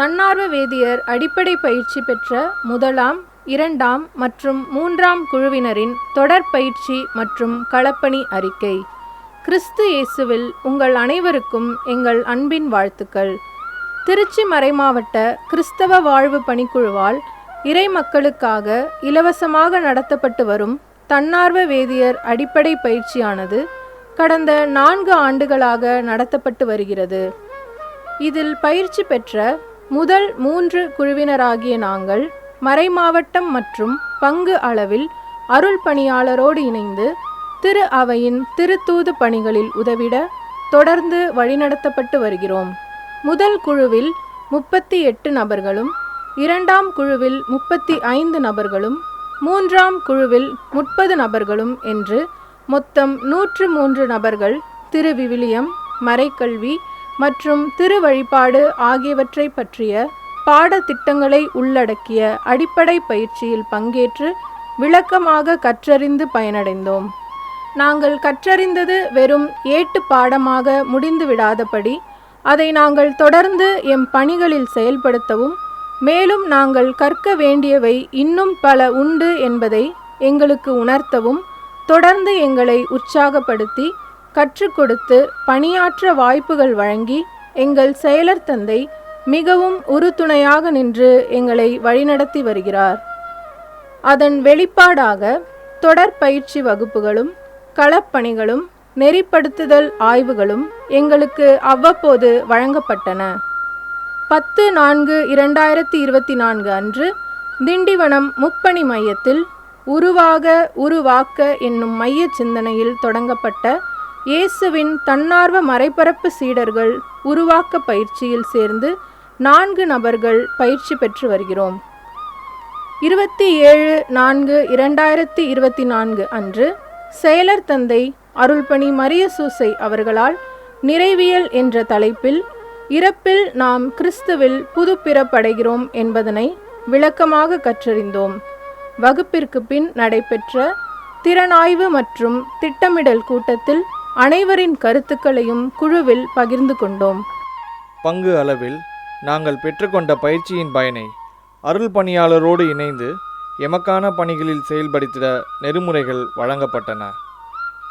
தன்னார்வ வேதியர் அடிப்படை பயிற்சி பெற்ற முதலாம் இரண்டாம் மற்றும் மூன்றாம் குழுவினரின் தொடர் பயிற்சி மற்றும் களப்பணி அறிக்கை. கிறிஸ்து இயேசுவில் உங்கள் அனைவருக்கும் எங்கள் அன்பின் வாழ்த்துக்கள். திருச்சி மறைமாவட்ட கிறிஸ்தவ வாழ்வு பணிக்குழுவால் இறை மக்களுக்காக இலவசமாக நடத்தப்பட்டு வரும் தன்னார்வ வேதியர் அடிப்படை பயிற்சியானது கடந்த நான்கு ஆண்டுகளாக நடத்தப்பட்டு வருகிறது. இதில் பயிற்சி பெற்ற முதல் மூன்று குழுவினராகிய நாங்கள் மறைமாவட்டம் மற்றும் பங்கு அளவில் அருள் பணியாளரோடு இணைந்து திரு அவையின் திருத்தூது பணிகளில் உதவிட தொடர்ந்து வழிநடத்தப்பட்டு வருகிறோம். முதல் குழுவில் முப்பத்தி எட்டு நபர்களும் இரண்டாம் குழுவில் முப்பத்தி ஐந்து நபர்களும் மூன்றாம் குழுவில் முப்பது நபர்களும் என்று மொத்தம் நூற்று மூன்று நபர்கள் திரு விவிலியம் மறைக்கல்வி மற்றும் திரு வழிபாடு ஆகியவற்றை பற்றிய பாடத்திட்டங்களை உள்ளடக்கிய அடிப்படை பயிற்சியில் பங்கேற்று விளக்கமாக கற்றறிந்து பயனடைந்தோம். நாங்கள் கற்றறிந்தது வெறும் ஏட்டு பாடமாக முடிந்துவிடாதபடி அதை நாங்கள் தொடர்ந்து எம் பணிகளில் செயல்படுத்தவும் மேலும் நாங்கள் கற்க வேண்டியவை இன்னும் பல உண்டு என்பதை எங்களுக்கு உணர்த்தவும் தொடர்ந்து எங்களை உற்சாகப்படுத்தி கற்றுக் கொடுத்து பணியாற்ற வாய்ப்புகள் வழங்கி எங்கள் செயலர் தந்தை மிகவும் உறுதுணையாக நின்று எங்களை வழிநடத்தி வருகிறார். அதன் வெளிப்பாடாக தொடர் பயிற்சி வகுப்புகளும் களப்பணிகளும் நெறிப்படுத்துதல் ஆய்வுகளும் எங்களுக்கு அவ்வப்போது வழங்கப்பட்டன. பத்து நான்கு இரண்டாயிரத்தி இருபத்தி நான்கு அன்று திண்டிவனம் முப்பணி மையத்தில் உருவாக உருவாக்க என்னும் மைய சிந்தனையில் தொடங்கப்பட்ட இயேசுவின் தன்னார்வ மறைபரப்பு சீடர்கள் உருவாக்க பயிற்சியில் சேர்ந்து நான்கு நபர்கள் பயிற்சி பெற்று வருகிறோம். இருபத்தி ஏழு நான்கு இரண்டாயிரத்தி இருபத்தி நான்கு அன்று செயலர் தந்தை அருள்பணி மரிய சூசை அவர்களால் நிறைவியல் என்ற தலைப்பில் இறப்பில் நாம் கிறிஸ்துவில் புதுப்பிறப்படைகிறோம் என்பதனை விளக்கமாக கற்றறிந்தோம். வகுப்பிற்கு பின் நடைபெற்ற திறனாய்வு மற்றும் திட்டமிடல் கூட்டத்தில் அனைவரின் கருத்துக்களையும் குழுவில் பகிர்ந்து கொண்டோம். பங்கு அளவில் நாங்கள் பெற்றுக்கொண்ட பயிற்சியின் பயனை அருள் பணியாளரோடு இணைந்து எமக்கான பணிகளில் செயல்படுத்திட நெறிமுறைகள் வழங்கப்பட்டன.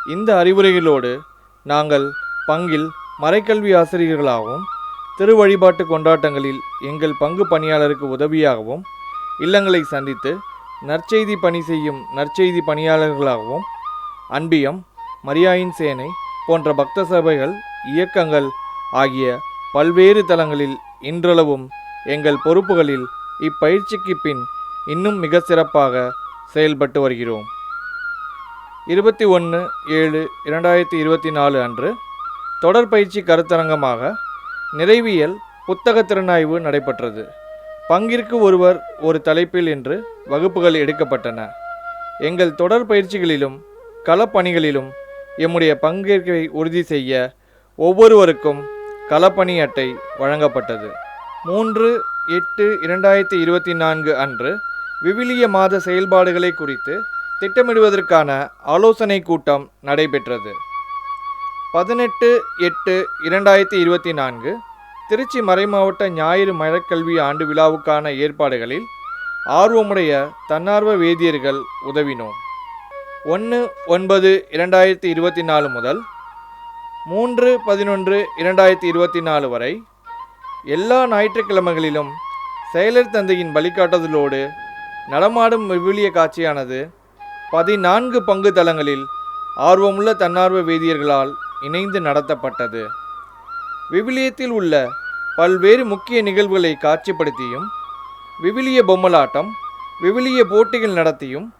இந்த அறிவுரைகளோடு நாங்கள் பங்கில் மறைக்கல்வி ஆசிரியர்களாகவும் திருவழிபாட்டு கொண்டாட்டங்களில் எங்கள் பங்கு பணியாளருக்கு உதவியாகவும் இல்லங்களை சந்தித்து நற்செய்தி பணி செய்யும் நற்செய்தி பணியாளர்களாகவும் அன்பியம் மரியாயின் சேனை போன்ற பக்த சபைகள் இயக்கங்கள் ஆகிய பல்வேறு தளங்களில் இன்றளவும் எங்கள் பொறுப்புகளில் இப்பயிற்சிக்கு பின் இன்னும் மிக சிறப்பாக செயல்பட்டு வருகிறோம். இருபத்தி ஒன்று ஏழு இரண்டாயிரத்தி இருபத்தி நாலு அன்று தொடர் பயிற்சி கருத்தரங்கமாக நிறைவியல் புத்தக திறனாய்வு நடைபெற்றது. பங்கிற்கு ஒருவர் ஒரு தலைப்பில் என்று வகுப்புகள் எடுக்கப்பட்டன. எங்கள் தொடர் பயிற்சிகளிலும் களப்பணிகளிலும் எம்முடைய பங்கேற்பை உறுதி செய்ய ஒவ்வொருவருக்கும் களப்பணி அட்டை வழங்கப்பட்டது. மூன்று எட்டு இரண்டாயிரத்தி இருபத்தி நான்கு அன்று விவிலிய மாத செயல்பாடுகளை குறித்து திட்டமிடுவதற்கான ஆலோசனை கூட்டம் நடைபெற்றது. பதினெட்டு எட்டு இரண்டாயிரத்தி இருபத்தி நான்கு திருச்சி மறைமாவட்ட ஞாயிறு மழைக்கல்வி ஆண்டு விழாவுக்கான ஏற்பாடுகளில் ஆர்வமுடைய தன்னார்வ வேதியர்கள் உதவினோம். ஒன்று ஒன்பது இரண்டாயிரத்தி இருபத்தி நாலு முதல் மூன்று பதினொன்று இரண்டாயிரத்தி இருபத்தி நாலு வரை எல்லா ஞாயிற்றுக்கிழமைகளிலும் செயலர் தந்தையின் வழிகாட்டுதலோடு நடமாடும் விவிலிய காட்சியானது பதினான்கு பங்கு தளங்களில் ஆர்வமுள்ள தன்னார்வ வேதியர்களால் இணைந்து நடத்தப்பட்டது. விவிலியத்தில் உள்ள பல்வேறு முக்கிய நிகழ்வுகளை காட்சிப்படுத்தியும் விவிலிய பொம்மலாட்டம் விவிலிய போட்டிகள் நடத்தியும்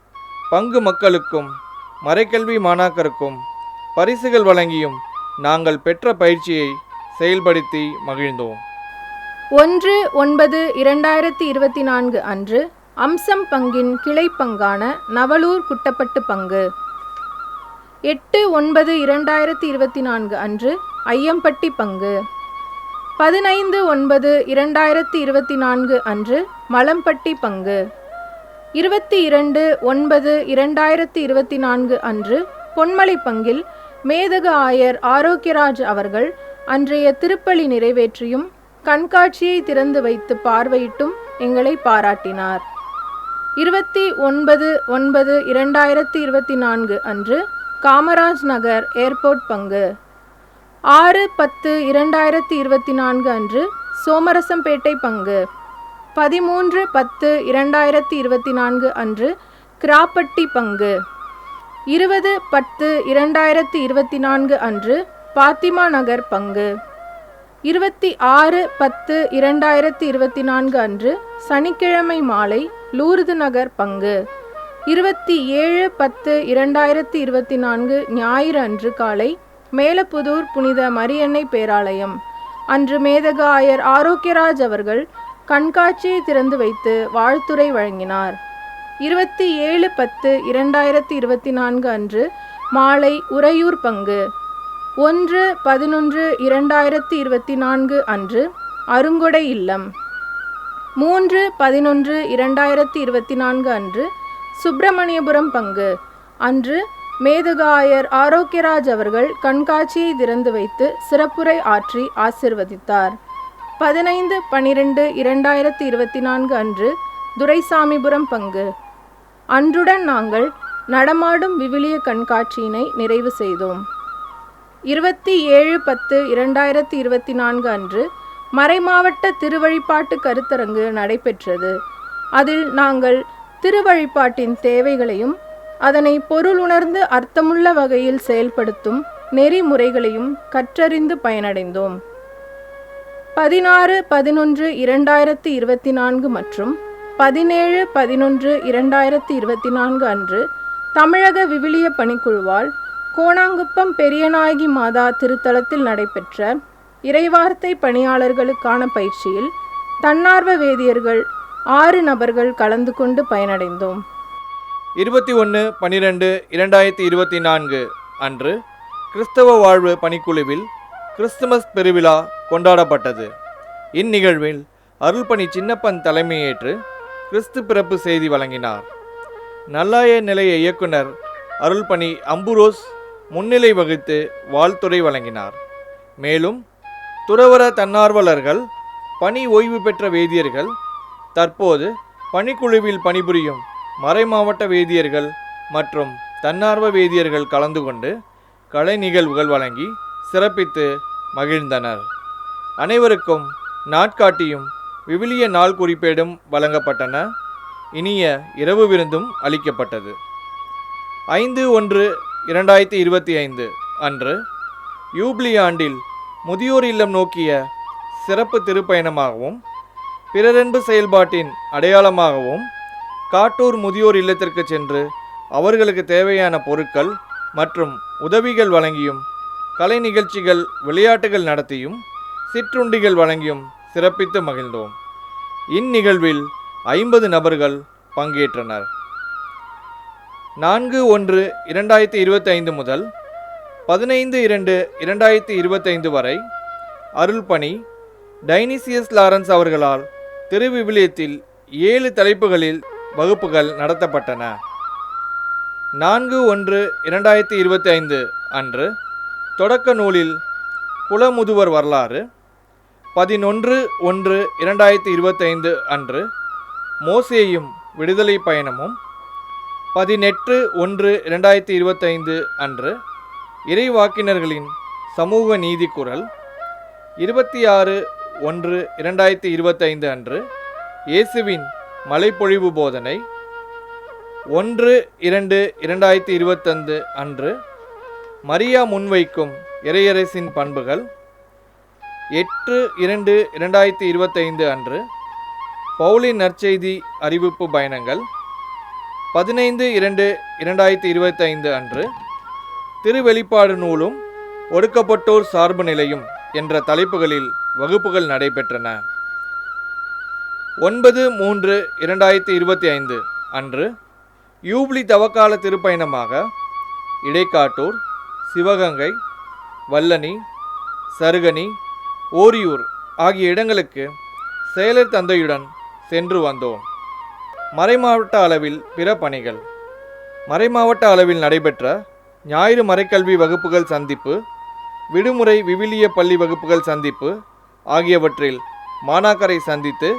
பங்கு மக்களுக்கும் மறைக்கல்வி மாணாக்கருக்கும் பரிசுகள் வழங்கியும் நாங்கள் பெற்ற பயிற்சியை செயல்படுத்தி மகிழ்ந்தோம். ஒன்று ஒன்பது இரண்டாயிரத்தி இருபத்தி நான்கு அன்று அம்சம் பங்கின் கிளை பங்கான நவலூர் குட்டப்பட்டு பங்கு. எட்டு ஒன்பது இரண்டாயிரத்தி இருபத்தி நான்கு அன்று ஐயம்பட்டி பங்கு. பதினைந்து ஒன்பது இரண்டாயிரத்தி இருபத்தி நான்கு அன்று மலம்பட்டி பங்கு. இருபத்தி இரண்டு ஒன்பது இரண்டாயிரத்தி இருபத்தி நான்கு அன்று பொன்மலை பங்கில் மேதக ஆயர் ஆரோக்கியராஜ் அவர்கள் அன்றைய திருப்பலி நிறைவேற்றியும் கண்காட்சியை திறந்து வைத்து பார்வையிட்டும் எங்களை பாராட்டினார். இருபத்தி ஒன்பது ஒன்பது இரண்டாயிரத்தி இருபத்தி நான்கு அன்று காமராஜ் நகர் ஏர்போர்ட் பங்கு. ஆறு பத்து இரண்டாயிரத்தி இருபத்தி நான்கு அன்று சோமரசம்பேட்டை பங்கு. பதிமூன்று பத்து இரண்டாயிரத்தி இருபத்தி நான்கு அன்று கிராப்பட்டி பங்கு. இருபது பத்து இரண்டாயிரத்தி இருபத்தி நான்கு அன்று பாத்திமா நகர் பங்கு. இருபத்தி ஆறு பத்து இரண்டாயிரத்தி இருபத்தி நான்கு அன்று சனிக்கிழமை மாலை லூர்து நகர் பங்கு. இருபத்தி ஏழு பத்து இரண்டாயிரத்தி இருபத்தி நான்கு ஞாயிறு அன்று காலை மேலப்புதூர் புனித மரியன்னை பேராலயம். அன்று மேதக ஆயர் ஆரோக்கியராஜ் அவர்கள் கண்காட்சியை திறந்து வைத்து வாழ்த்துரை வழங்கினார். இருபத்தி ஏழு பத்து இரண்டாயிரத்தி இருபத்தி நான்கு அன்று மாலை உறையூர் பங்கு. ஒன்று பதினொன்று இரண்டாயிரத்தி இருபத்தி நான்கு அன்று அருங்கொடை இல்லம். மூன்று பதினொன்று இரண்டாயிரத்தி இருபத்தி நான்கு அன்று சுப்பிரமணியபுரம் பங்கு. அன்று மேதகாயர் ஆரோக்கியராஜ் அவர்கள் கண்காட்சியை திறந்து வைத்து சிறப்புரை ஆற்றி ஆசிர்வதித்தார். பதினைந்து பனிரெண்டு இரண்டாயிரத்தி இருபத்தி நான்கு அன்று துரைசாமிபுரம் பங்கு. அன்றுடன் நாங்கள் நடமாடும் விவிலிய கண்காட்சியினை நிறைவு செய்தோம். இருபத்தி ஏழு பத்து இரண்டாயிரத்தி இருபத்தி நான்கு அன்று மறைமாவட்ட திருவழிபாட்டு கருத்தரங்கு நடைபெற்றது. அதில் நாங்கள் திருவழிபாட்டின் தேவைகளையும் அதனை பொருளுணர்ந்து அர்த்தமுள்ள வகையில் செயல்படுத்தும் நெறிமுறைகளையும் கற்றறிந்து பயனடைந்தோம். பதினாறு பதினொன்று இரண்டாயிரத்தி இருபத்தி நான்கு மற்றும் பதினேழு பதினொன்று இரண்டாயிரத்தி இருபத்தி நான்கு அன்று தமிழக விவிலிய பணிக்குழுவால் கோணாங்குப்பம் பெரியநாயகி மாதா திருத்தலத்தில் நடைபெற்ற இறைவார்த்தை பணியாளர்களுக்கான பயிற்சியில் தன்னார்வ வேதியர்கள் ஆறு நபர்கள் கலந்து கொண்டு பயனடைந்தோம். இருபத்தி ஒன்று பன்னிரெண்டு இரண்டாயிரத்தி இருபத்தி நான்கு அன்று கிறிஸ்தவ வாழ்வு பணிக்குழுவில் கிறிஸ்துமஸ் பெருவிழா கொண்டாடப்பட்டது. இந்நிகழ்வில் அருள்பணி சின்னப்பன் தலைமையேற்று கிறிஸ்து பிறப்பு செய்தி வழங்கினார். நல்லாய நிலைய இயக்குனர் அருள்பணி அம்புரோஸ் முன்னிலை வகித்து வாழ்த்துரை வழங்கினார். மேலும் துறவர தன்னார்வலர்கள் பணி ஓய்வு பெற்ற வேதியர்கள் தற்போது பணிக்குழுவில் பணிபுரியும் மறைமாவட்ட வேதியர்கள் மற்றும் தன்னார்வ வேதியர்கள் கலந்து கொண்டு கலை நிகழ்வுகள் வழங்கி சிறப்பித்து மகிழ்ந்தனர். அனைவருக்கும் நாட்காட்டியும் விவிலிய நாள் குறிப்பேடும் வழங்கப்பட்டன. இனிய இரவு விருந்தும் அளிக்கப்பட்டது. ஐந்து ஒன்று இரண்டாயிரத்தி இருபத்தி ஐந்து அன்று யூப்ளி ஆண்டில் முதியோர் இல்லம் நோக்கிய சிறப்பு திருப்பயணமாகவும் பிறரன்பு செயல்பாட்டின் அடையாளமாகவும் காட்டூர் முதியோர் இல்லத்திற்கு சென்று அவர்களுக்கு தேவையான பொருட்கள் மற்றும் உதவிகள் வழங்கியும் கலை நிகழ்ச்சிகள் விளையாட்டுகள் நடத்தியும் சிற்றுண்டிகள் வழங்கியும் சிறப்பித்து மகிழ்ந்தோம். இந்நிகழ்வில் ஐம்பது நபர்கள் பங்கேற்றனர். நான்கு ஒன்று இரண்டாயிரத்தி இருபத்தி ஐந்து முதல் பதினைந்து இரண்டு இரண்டாயிரத்தி இருபத்தைந்து வரை அருள்பணி டைனிசியஸ் லாரன்ஸ் அவர்களால் திருவிவிலியத்தில் ஏழு தலைப்புகளில் வகுப்புகள் நடத்தப்பட்டன. நான்கு ஒன்று இரண்டாயிரத்தி இருபத்தி ஐந்து அன்று தொடக்க நூலில் குலமுதுவர் வரலாறு பதினொன்று ஒன்று இரண்டாயிரத்தி இருபத்தைந்து அன்று மோசேயும் விடுதலை பயணமும் பதினெட்டு ஒன்று இரண்டாயிரத்தி இருபத்தைந்து அன்று இறைவாக்கினர்களின் சமூக நீதி குரல் இருபத்தி ஆறு ஒன்று இரண்டாயிரத்தி இருபத்தைந்து அன்று இயேசுவின் மலைப்பொழிவு போதனை ஒன்று இரண்டு இரண்டாயிரத்தி இருபத்தைந்து அன்று மரியா முன்வைக்கும் இறையரசின் பண்புகள் எட்டு இரண்டு இரண்டாயிரத்தி இருபத்தைந்து அன்று பவுலின் நற்செய்தி அறிவிப்பு பயணங்கள். பதினைந்து இரண்டு இரண்டாயிரத்தி இருபத்தைந்து அன்று திருவெளிப்பாடு நூலும் ஒடுக்கப்பட்டோர் சார்பு நிலையும் என்ற தலைப்புகளில் வகுப்புகள் நடைபெற்றன. ஒன்பது மூன்று இரண்டாயிரத்தி இருபத்தி ஐந்து அன்று யூப்ளி தவக்கால திருப்பயணமாக இடைக்காட்டூர் சிவகங்கை வல்லனி சருகனி ஓரியூர் ஆகிய இடங்களுக்கு செயலர் தந்தையுடன் சென்று வந்தோம். மறைமாவட்ட அளவில் பிற பணிகள். மறைமாவட்ட அளவில் நடைபெற்ற ஞாயிறு மறைக்கல்வி வகுப்புகள் சந்திப்பு விடுமுறை விவிலிய பள்ளி வகுப்புகள் சந்திப்பு ஆகியவற்றில் மாணாக்கரை சந்தித்து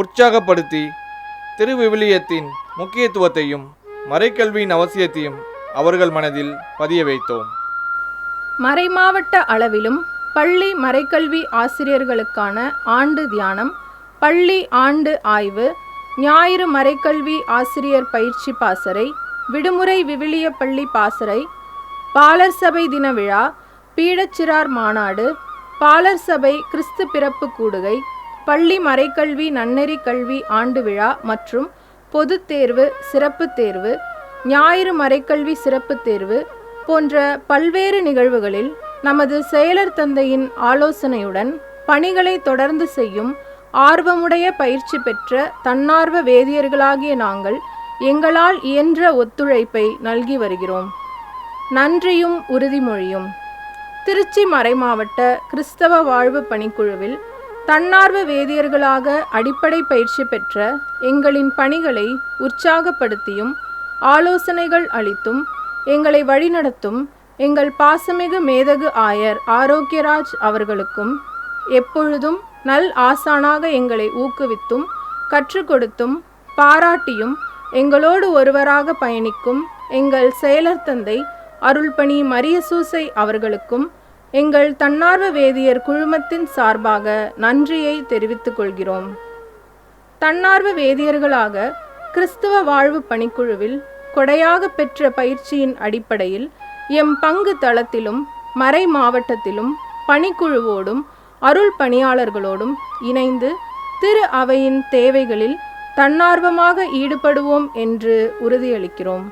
உற்சாகப்படுத்தி திருவிவிலியத்தின் முக்கியத்துவத்தையும் மறைக்கல்வியின் அவசியத்தையும் அவர்கள் மனதில் பதிய வைத்தோம். மறைமாவட்ட அளவிலும் பள்ளி மறைக்கல்வி ஆசிரியர்களுக்கான ஆண்டு தியானம் பள்ளி ஆண்டு ஆய்வு ஞாயிறு மறைக்கல்வி ஆசிரியர் பயிற்சி பாசறை விடுமுறை விவிலிய பள்ளி பாசறை பாலர் சபை தின விழா பீடச்சிறார் மாநாடு பாலர் சபை கிறிஸ்து பிறப்பு கூடுகை பள்ளி மறைக்கல்வி நன்னெறி கல்வி ஆண்டு விழா மற்றும் பொது தேர்வு சிறப்பு தேர்வு ஞாயிறு மறைக்கல்வி சிறப்பு தேர்வு போன்ற பல்வேறு நிகழ்வுகளில் நமது செயலர் தந்தையின் ஆலோசனையுடன் பணிகளை தொடர்ந்து செய்யும் ஆர்வமுடைய பயிற்சி பெற்ற தன்னார்வ வேதியர்களாகிய நாங்கள் எங்களால் இயன்ற ஒத்துழைப்பை நல்கி வருகிறோம். நன்றியும் உறுதிமொழியும். திருச்சி மறைமாவட்ட கிறிஸ்தவ வாழ்வு பணிக்குழுவில் தன்னார்வ வேதியர்களாக அடிப்படை பயிற்சி பெற்ற எங்களின் பணிகளை உற்சாகப்படுத்தியும் ஆலோசனைகள் அளித்தும் எங்களை வழிநடத்தும் எங்கள் பாசமிகு மேதகு ஆயர் ஆரோக்கியராஜ் அவர்களுக்கும் எப்பொழுதும் நல் ஆசானாக எங்களை ஊக்குவித்தும் கற்றுக் கொடுத்தும் பாராட்டியும் எங்களோடு ஒருவராக பயணிக்கும் எங்கள் செயலர் தந்தை அருள்பணி மரியசூசை அவர்களுக்கும் எங்கள் தன்னார்வ வேதியர் குழுமத்தின் சார்பாக நன்றியை தெரிவித்துக் கொள்கிறோம். தன்னார்வ வேதியர்களாக கிறிஸ்துவ வாழ்வு பணிக்குழுவில் கொடையாக பெற்ற பயிற்சியின் அடிப்படையில் எம் பங்கு தளத்திலும் மறை மாவட்டத்திலும் பணிக்குழுவோடும் அருள் பணியாளர்களோடும் இணைந்து திரு அவையின் தேவைகளில் தன்னார்வமாக ஈடுபடுவோம் என்று உறுதியளிக்கிறோம்.